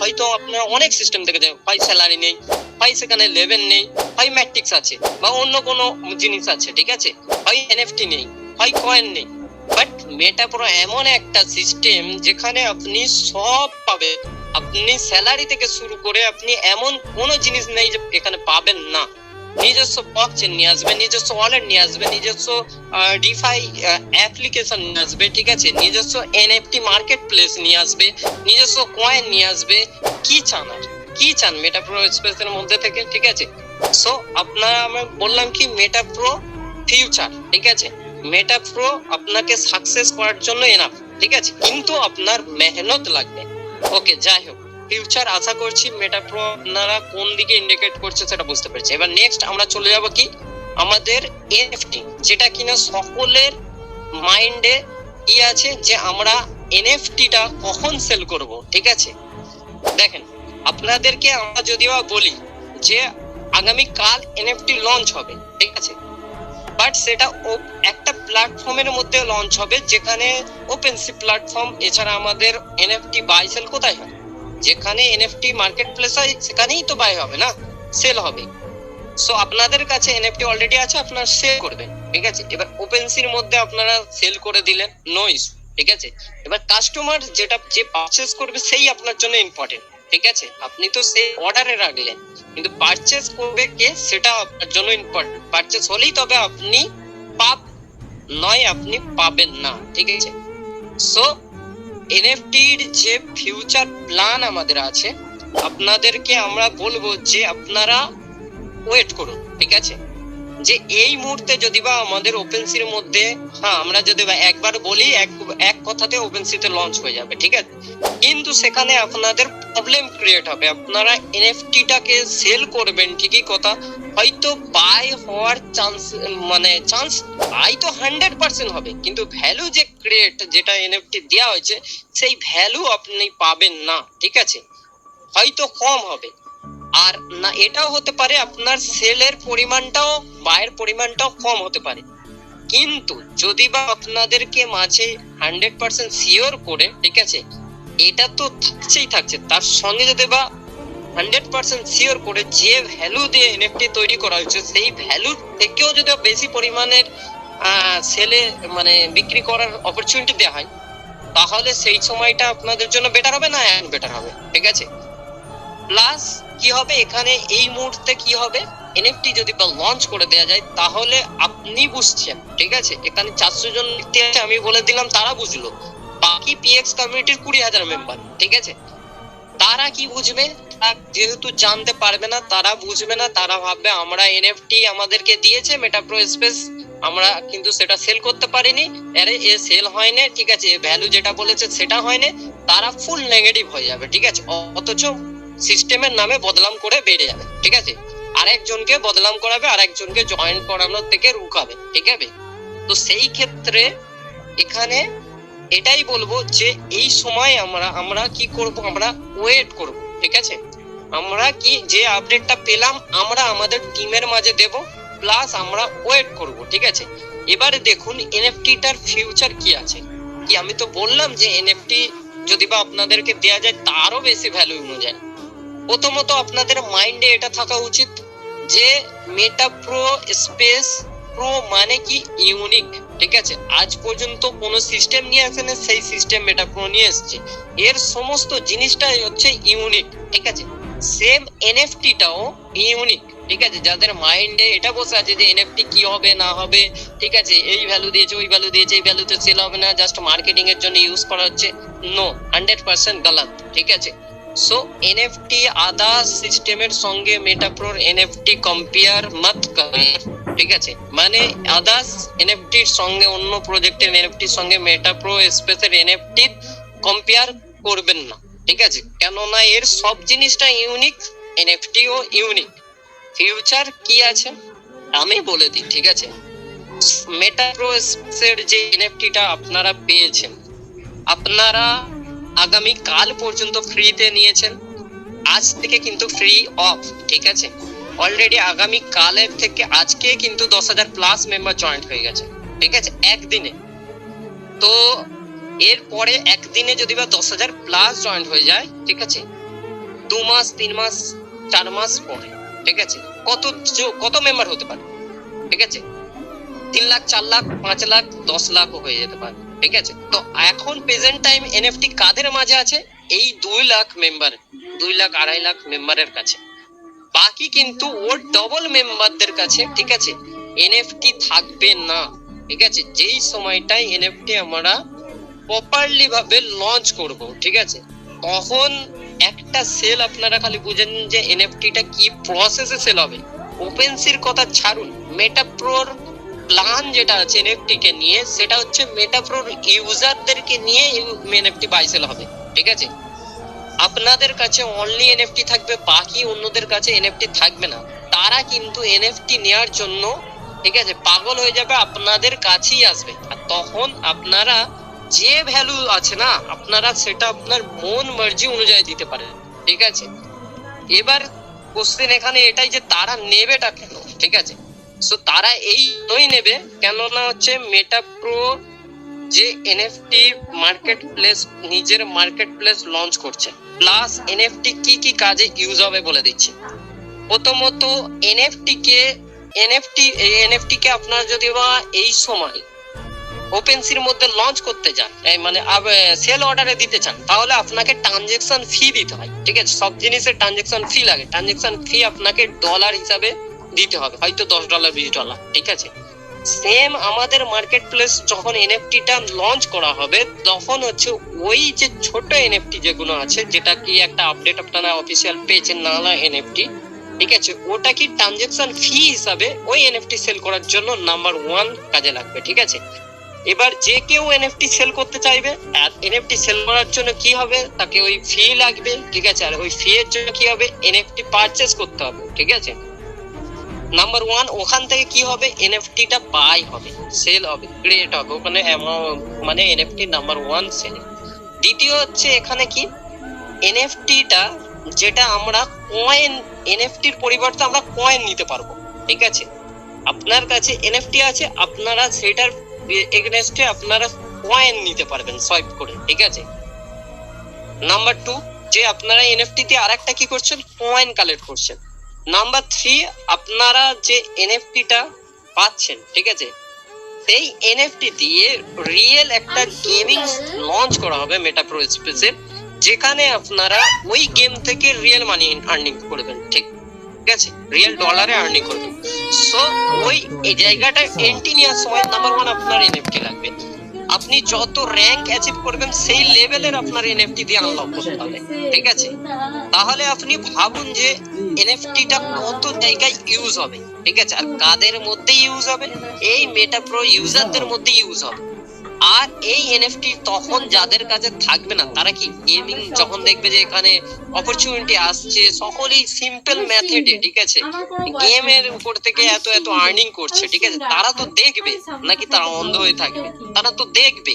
হয়তো আপনার অনেক সিস্টেম থেকে যাবেন হয় স্যালারি নেই হয় সেখানে লেভেল নেই হয় ম্যাট্রিক্স আছে, বা অন্য কোনো জিনিস আছে, ঠিক আছে? হয় এনএফটি নেই হয় কয়েন নেই। বাট মেটা পুরো এমন একটা সিস্টেম যেখানে আপনি সব পাবে আপনি স্যালারি থেকে শুরু করে আপনি এমন কোনো জিনিস নেই যে এখানে পাবেন না। নিজস্ব ব্লকচেন নিয়ে আসবে, নিজস্ব ওয়ালেট নিয়ে আসবে, নিজস্ব ডিফাই অ্যাপ্লিকেশন নিয়ে আসবে, ঠিক আছে? নিজস্ব এনএফটি মার্কেট প্লেস নিয়ে আসবে, নিজস্ব কয়েন নিয়ে আসবে, কি চান আর কি চান মেটা প্রো স্পেসের মধ্যে থেকে, ঠিক আছে? সো আপনারা, আমি বললাম কি মেটা প্রো ফিউচার ঠিক আছে? মেটা প্রো আপনাকে সাকসেস করার জন্য এনাফ ঠিক আছে? কিন্তু আপনার মেহনত লাগবে। ওকে যাই হোক। ফিউচার আশা করছি মেটা প্রো আপনারা কোন দিকে ইন্ডিকেট করছে সেটা বুঝতে পেরেছি। এবার নেক্সট আমরা চলে যাব কি? আমাদের এনএফটি যেটা কিনা সকলের মাইন্ডে কি আছে যে আমরা এনএফটিটা কখন সেল করব, ঠিক আছে? দেখেন, আপনাদেরকে আমরা যদিও বলি যে আগামী কাল এনএফটি লঞ্চ হবে, ঠিক আছে? বাট সেটা একটা প্ল্যাটফর্মের মধ্যে লঞ্চ হবে যেখানে ওপেনসি প্ল্যাটফর্ম এছাড়া আমাদের এনএফটি বাই সেল কোথায় হয়? যেখানে এনএফটি মার্কেট প্লেস হয়, সেখানেই তো বাই হবে না? সেল হবে। সো আপনাদের কাছে এনএফটি অলরেডি আছে, আপনারা সেল করবেন, ঠিক আছে? এবার ওপেনসির মধ্যে আপনারা সেল করে দিলেন নো ইস্যু ঠিক আছে? এবার কাস্টমার যেটা, যে পারচেস করবে, সেই আপনার জন্য ইম্পর্টেন্ট ঠিক আছে? আপনি তো সেই অর্ডারে রাখলেন, কিন্তু পারচেস করবে কে, সেটা আপনার জন্য ইম্পর্টেন্ট পারচেস হলেই তবে আপনি পাপ, নয়, আপনি পাবেন না, ঠিক আছে? সো এনএফটির যে ফিউচার প্ল্যান আমাদের আছে, আপনাদেরকে আমরা বলব যে আপনারা ওয়েট করুন, ঠিক আছে? যে এই মুহূর্তে যদি বা আমাদের ওপেনসির মধ্যে হ্যাঁ আমরা যদি বা একবার বলি, এক এক কথাতে ওপেনসিতে লঞ্চ হয়ে যাবে, ঠিক আছে? কিন্তু সেখানে আপনাদের প্রবলেম ক্রিয়েট হবে, আপনারা এনএফটিটাকে সেল করবেন, ঠিকই কথা হয়তো বাই হওয়ার চান্স মানে চান্স বাই তো হান্ড্রেড পার্সেন্ট হবে, কিন্তু ভ্যালু যে ক্রিয়েট যেটা এনএফটি দেওয়া হয়েছে, সেই ভ্যালু আপনি পাবেন না, ঠিক আছে? হয়তো কম হবে। আর না, এটাও হতে পারে আপনার সেলের পরিমাণটাও বায়ের পরিমাণটাও কম হতে পারে। কিন্তু যদি বা আপনাদেরকে মাঝে হান্ড্রেড পার্সেন্ট শিওর করে, ঠিক আছে? এটা তো থাকছেই থাকছে, তার সঙ্গে যদি বা হান্ড্রেড পার্সেন্ট শিওর করে যে ভ্যালু দিয়ে এনএফটি তৈরি করা হয়েছে, সেই ভ্যালু থেকেও যদি বেশি পরিমাণের সেলে মানে বিক্রি করার অপরচুনিটি দেওয়া হয়, তাহলে সেই সময়টা আপনাদের জন্য বেটার হবে না বেটার হবে, ঠিক আছে? প্লাস কি হবে? এখানে এই মুহূর্তে কি হবে? এনএফটি যদি বা লঞ্চ করে দেওয়া যায়, তাহলে আপনি বুঝছেন, ঠিক আছে? এখানে চারশো জন ব্যক্তি আছে, আমি বলে দিলাম, তারা বুঝলো। বাকি পিএক্স কমিউনিটির কুড়ি হাজার মেম্বার ঠিক আছে? তারা কি বুঝবে? যেহেতু জানতে পারবে না, তারা বুঝবে না, তারা ভাববে, আমরা এনএফটি আমাদেরকে দিয়েছে মেটাপ্রো স্পেস আমরা কিন্তু সেটা সেল করতে পারিনি। আরে, এ সেল হয়নি, ঠিক আছে ভ্যালু যেটা বলেছে সেটা হয়নি, তারা ফুল নেগেটিভ হয়ে যাবে, ঠিক আছে? অথচ সিস্টেমের নামে বদলাম করে বেড়ে যাবে, ঠিক আছে? আরেকজনকে বদলাম করাবে, আরেকজনকে জয়েন করানোর থেকে রুকাবে, ঠিক আছে? তো সেই ক্ষেত্রে এখানে এটাই বলব যে এই সময় আমরা আমরা কি করব? আমরা ওয়েট করব, ঠিক আছে? আমরা কি যে আপডেটটা পেলাম, আমরা আমাদের টিমের মাঝে দেব প্লাস আমরা ওয়েট করব, ঠিক আছে? এবারে দেখুন এনএফটিটার ফিউচার কি আছে? কি আমি তো বললাম যে এনএফটি যদি বা আপনাদেরকে দেয়া যায়, তারও বেশি ভ্যালু অনুযায়ী। প্রথমত আপনাদের মাইন্ডে এটা থাকা উচিত যে মেটা প্রো স্পেস প্রো মানে কি ইউনিক ঠিক আছে? আজ পর্যন্ত কোন সিস্টেম নিয়ে আসেনি, সেই সিস্টেম মেটা প্রো নিয়ে এসেছে। এর সমস্ত জিনিসটাই হচ্ছে ইউনিক ঠিক আছে? সেম এনএফটিটাও ইউনিক ঠিক আছে? যাদের মাইন্ডে এটা বসে আছে যে এনএফটি কি হবে, না হবে, ঠিক আছে? এই ভ্যালু দিয়েছে, ওই ভ্যালু দিয়েছে, এই ভ্যালুতে সেল হবে না জাস্ট মার্কেটিং এর জন্য ইউজ করা হচ্ছে। নো হান্ড্রেড পার্সেন্ট গালাত, ঠিক আছে? সো এনএফটি আদার সিস্টেমের সঙ্গে মেটাপ্রোর এনএফটি কম্পেয়ার মত করেন ঠিক আছে? মানে আদার্স এনএফটির সঙ্গে অন্য প্রজেক্টের এনএফটির সঙ্গে মেটা মেটাপ্রো স্পেসের এনএফটি কম্পেয়ার করবেন না, ঠিক আছে? কেননা এর সব জিনিসটা ইউনিক এনএফটিও ইউনিক ফিউচার কি আছে? আমি বলে দিই, ঠিক আছে? মেটা মেটাপ্রো স্পেসের যে এনএফটিটা আপনারা পেয়েছেন, আপনারা আগামী কাল পর্যন্ত ফ্রিতে নিয়েছেন, আজ থেকে কিন্তু ফ্রি অফ ঠিক আছে? অলরেডি আগামী কালের থেকে আজকে কিন্তু দশ হাজার প্লাস মেম্বার জয়েন্ট হয়ে গেছে। ঠিক আছে? একদিনে। তো এরপরে একদিনে যদি বা দশ হাজার প্লাস জয়েন্ট হয়ে যায়, ঠিক আছে? দু মাস, তিন মাস, চার মাস পরে। ঠিক আছে? কত কত মেম্বার হতে পারে? ঠিক আছে? তিন লাখ, চার লাখ, পাঁচ লাখ, দশ লাখও হয়ে যেতে পারে। ঠিক আছে? তো এখন প্রেজেন্ট টাইম এনএফটি কাদের মাঝে আছে? এই দুই লাখ মেম্বার দুই লাখ, আড়াই লাখ মেম্বারের কাছে। বাকি কিন্তু ওর ডবল মেম্বারদের কাছে, ঠিক আছে? এনএফটি থাকবে না, ঠিক আছে? যেই সময়টায় এনএফটি আমরা প্রপারলি ভাবে লঞ্চ করব, ঠিক আছে? তখন একটা সেল আপনারা খালি বুঝেন যে এনএফটিটা কি প্রসেসে সেল হবে। ওপেনসির কথা ছাড়ুন মেটাপ্রোর প্ল্যান যেটা আছে এনএফটি কে নিয়ে, সেটা হচ্ছে মেটাপ্রোর ইউজারদেরকে নিয়ে এনএফটি বাই সেল হবে, ঠিক আছে? আপনাদের কাছে অনলি এনএফটি থাকবে, বাকি অন্যদের কাছে এনএফটি থাকবে না। তারা কিন্তু এনএফটি নেওয়ার জন্য, ঠিক আছে, পাগল হয়ে যাবে, আপনাদের কাছেই আসবে। আর তখন আপনারা যে ভ্যালু আছে না, আপনারা সেটা আপনার মন মর্জি অনুযায়ী দিতে পারেন, ঠিক আছে? এবার কোশ্চেন এখানে এটাই যে তারা নেবেটা কেন, ঠিক আছে? সো তারা এই নেবে, কেননা হচ্ছে মেটাপ্রো যে এনএফটি মার্কেট প্লেস নিজের মার্কেট প্লেস লঞ্চ করছে প্লাস এনএফটি কি কি কাজে ইউজ হবে বলে দিচ্ছি। প্রথমত এনএফটি কে এনএফটি এনএফটি কে আপনার যদি বা এই সময় ওপেনসির মধ্যে লঞ্চ করতে চান মানে সেল অর্ডারে দিতে চান, তাহলে আপনাকে ট্রানজেকশন ফি দিতে হয়, ঠিক আছে? সব জিনিসের ট্রানজেকশন ফি লাগে। ট্রানজেকশন ফি আপনাকে ডলার হিসাবে দিতে হবে, হয়তো দশ ডলার বিশ ডলার ঠিক আছে? সেম আমাদের মার্কেট প্লেস যখন এনএফটিটা লঞ্চ করা হবে, তখন হচ্ছে ওই যে ছোট এনএফটি যেগুলো আছে, যেটা কি একটা আপডেট আপনারা অফিসিয়াল পেয়েছেন নালা এনএফটি ঠিক আছে? ওটা কি ট্রানজেকশন ফি হিসাবে ওই এনএফটি সেল করার জন্য নাম্বার ওয়ান কাজে লাগবে, ঠিক আছে? এবার যে কেউ এনএফটি সেল করতে চাইবে এনএফটি সেল করার জন্য কি হবে? তাকে ওই ফি লাগবে, ঠিক আছে? আর ওই ফি এর জন্য কি হবে? এনএফটি পারচেজ করতে হবে, ঠিক আছে? নাম্বার ওয়ান ওখান থেকে কি হবে? এনএফটিটা বাই হবে সেল হবে ক্রিয়েট হবে। ওখানে মানে এনএফটি নাম্বার ওয়ান সেল দ্বিতীয় হচ্ছে এখানে কি? এনএফটিটা যেটা আমরা কয়েন এনএফটির পরিবর্তে আমরা কয়েন নিতে পারব, ঠিক আছে? আপনার কাছে এনএফটি আছে, আপনারা সেটার এগেনস্টে আপনারা কয়েন নিতে পারবেন সোয়াইপ করে, ঠিক আছে? নাম্বার টু যে আপনারা এনএফটি তে আরেকটা কি করছেন? কয়েন কালেক্ট করছেন। নাম্বার থ্রি আপনারা যে এনএফটিটা পাচ্ছেন ঠিক আছে? সেই এনএফটি দিয়ে রিয়েল একটা গেমিং লঞ্চ করা হবে মেটাপ্রো স্পেসে যেখানে আপনারা ওই গেম থেকে রিয়েল মানি আর্নিং করবেন ঠিক? ঠিক আছে? রিয়েল ডলারে আর্নিং করবেন। সো ওই জায়গাটা এন্ট্রি নেওয়ার সময় নাম্বার ওয়ান আপনার এনএফটি লাগবে। আপনি যত র্যাঙ্ক অ্যাচিভ করবেন, সেই লেভেলের আপনার এনএফটি দিয়ে আনলক করতে হবে। ঠিক আছে? তাহলে আপনি ভাবুন যে এনএফটিটা কত জায়গায় ইউজ হবে। ঠিক আছে? আর কাদের মধ্যে ইউজ হবে? এই মেটা প্রো ইউজারদের মধ্যে ইউজ হবে। আর এই এনএফটি তখন যাদের কাছে থাকবে না তারা কি গেমিং যখন দেখবে যে এখানে অপরচুনিটি আসছে সকলেই সিম্পল মেথডে ঠিক আছে? গেমের উপর থেকে এত এত আর্নিং করছে ঠিক আছে? তারা তো দেখবে নাকি তারা অন্ধ হয়ে থাকবে? তারা তো দেখবে।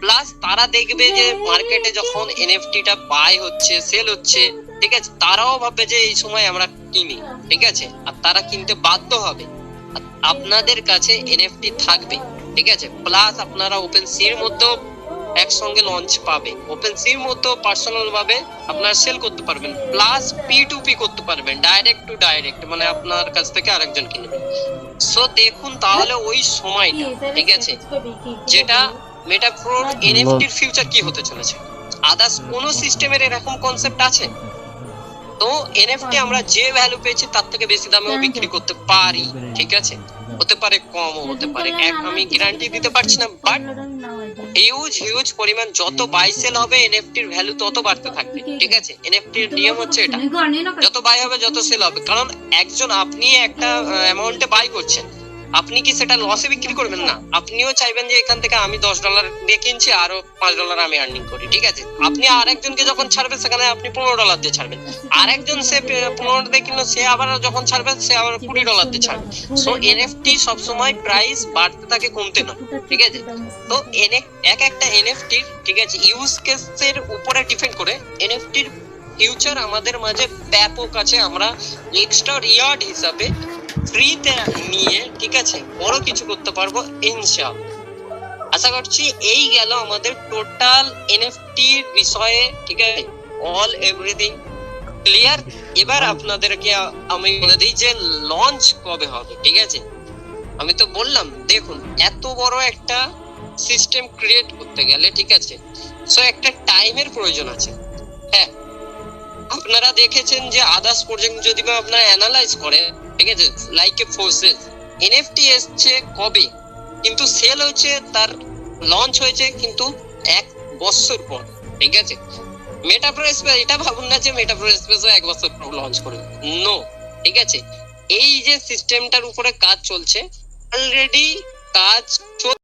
প্লাস তারা দেখবে যে মার্কেটে যখন এনএফটিটা বাই হচ্ছে সেল হচ্ছে ঠিক আছে? তারাও ভাববে যে এই সময় আমরা কিনি ঠিক আছে? আর তারা কিনতে বাধ্য হবে। আপনাদের কাছে এনএফটি থাকবে। ঠিক আছে? প্লাস আপনারা ওপেন সির মধ্যেও একসঙ্গে লঞ্চ পাবে। ওপেন সির মধ্যেও পার্সোনাল ভাবে আপনারা সেল করতে পারবেন। প্লাস পি টু পি করতে পারবেন ডাইরেক্ট টু ডাইরেক্ট মানে আপনার কাছ থেকে আরেকজন কিনবে। সো দেখুন তাহলে ওই সময়টা ঠিক আছে? যেটা মেটাপ্রোর এনএফটির ফিউচার কি হতে চলেছে? আদার্স কোন সিস্টেমের এরকম কনসেপ্ট আছে? তো এনএফটি আমরা যে ভ্যালু পেয়েছি তার থেকে বেশি দামেও বিক্রি করতে পারি ঠিক আছে? হতে পারে কম হতে পারে এক আমি গ্যারান্টি দিতে পারছি না বাট হিউজ হিউজ পরিমাণ যত বাই সেল হবে এনএফটি এনএফটির ভ্যালু তত বাড়তে থাকবে ঠিক আছে? এনএফটি এনএফটির নিয়ম হচ্ছে এটা যত বাই হবে যত সেল হবে কারণ একজন আপনি একটা অ্যামাউন্টে বাই করছেন আপনি কি সেটা লসে বিক্রি করবেন? না। আপনিও চাইবেন যে এখান থেকে আমি দশ ডলার দিয়ে কিনছি আরও পাঁচ ডলার আমি আর্নিং করি, ঠিক আছে? আপনি আরেকজনকে যখন ছাড়বেন, সেখানে আপনি পনেরো ডলার দিয়ে ছাড়বেন। আরেকজন সে পনেরো দিয়ে কিনলো, সে আবার যখন ছাড়বে, সে আবার কুড়ি ডলার দিয়ে ছাড়বে। সো এনএফটি সবসময় প্রাইস বাড়তে থাকে, কমতে না ঠিক আছে? তো এনে এক একটা এনএফটির ঠিক আছে ইউজ কেসের উপরে ডিপেন্ড করে এনএফটির ফিউচার আমাদের মাঝে ব্যাপক আছে। আমরা এক্সট্রা রিয়ার্ড হিসাবে ফ্রিতে নিয়ে ঠিক আছে বড় কিছু করতে পারব ইনশাআল্লাহ আশা করছি এই গেল আমাদের টোটাল এনএফটির বিষয়ে ঠিক আছে? অল এভরিথিং ক্লিয়ার এবার আপনাদেরকে আমি বলে দিই যে লঞ্চ কবে হবে ঠিক আছে? আমি তো বললাম দেখুন এত বড় একটা সিস্টেম ক্রিয়েট করতে গেলে ঠিক আছে? সো একটা টাইমের প্রয়োজন আছে। হ্যাঁ আপনারা দেখেছেন যে আদার্স প্রজেক্ট যদি বা আপনারা অ্যানালাইজ করেন ঠিক আছে? লাইক এ ফোর্সেস এনএফটি এসছে কবে? কিন্তু সেল হয়েছে, তার লঞ্চ হয়েছে কিন্তু এক বছর পর, ঠিক আছে? মেটাপ্রো এটা ভাবুন না যে মেটাপ্রো স্পেসও এক বছর পর লঞ্চ করবে। নো ঠিক আছে? এই যে সিস্টেমটার উপরে কাজ চলছে অলরেডি কাজ